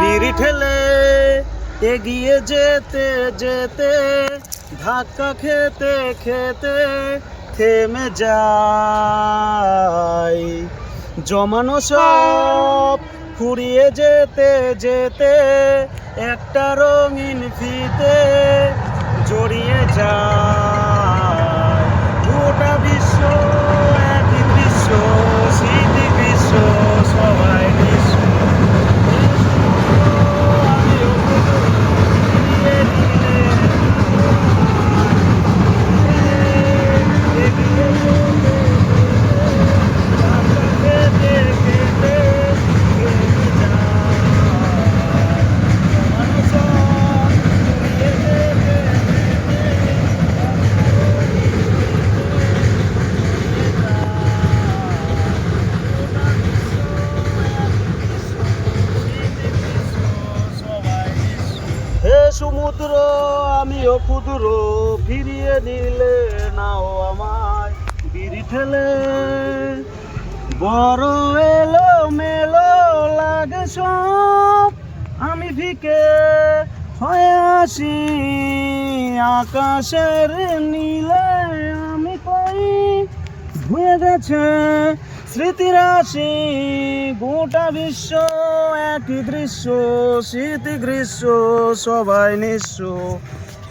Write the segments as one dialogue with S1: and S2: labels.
S1: বিড়ি ঠেলে এগিয়ে যেতে যেতে, ধাক্কা খেতে খেতে থেমে যায়। জমানো সব ফুরিয়ে যেতে যেতে একটা রঙিন ফিতে জড়িয়ে যায়। সমুদ্র, আমিও ক্ষুদ্র, ফিরিয়ে নিলে নাও আমায়। বিড়ি ঠেলে বড় এলো মেলো লাগে সব। আমি ভিকে হয়ে আসি আকাশের নীলে। আমি কই ধুয়ে গেছে স্মৃতিরাশি, গোটা বিশ্ব একই দৃশ্য, স্মৃতি গ্রীষ্ম সবাই নিঃস্ব।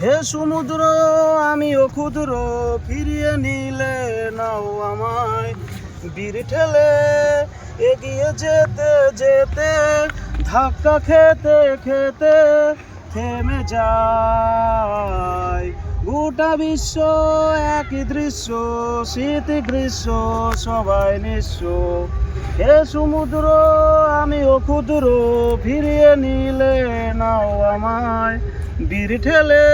S1: হে সমুদ্র, আমিও ক্ষুদ্র, ফিরিয়ে নিলে নাও আমায়। বীর ঠেলে এগিয়ে যেতে যেতে, ধাক্কা খেতে খেতে থেমে যায়। গোটা বিশ্ব একই দৃশ্য, শীত গ্রীষ্ম, সবাই নিঃস্ব। হে সমুদ্র, আমিও ক্ষুদ্র, ফিরিয়ে নিলে নাও আমায়, বীর ঠেলে।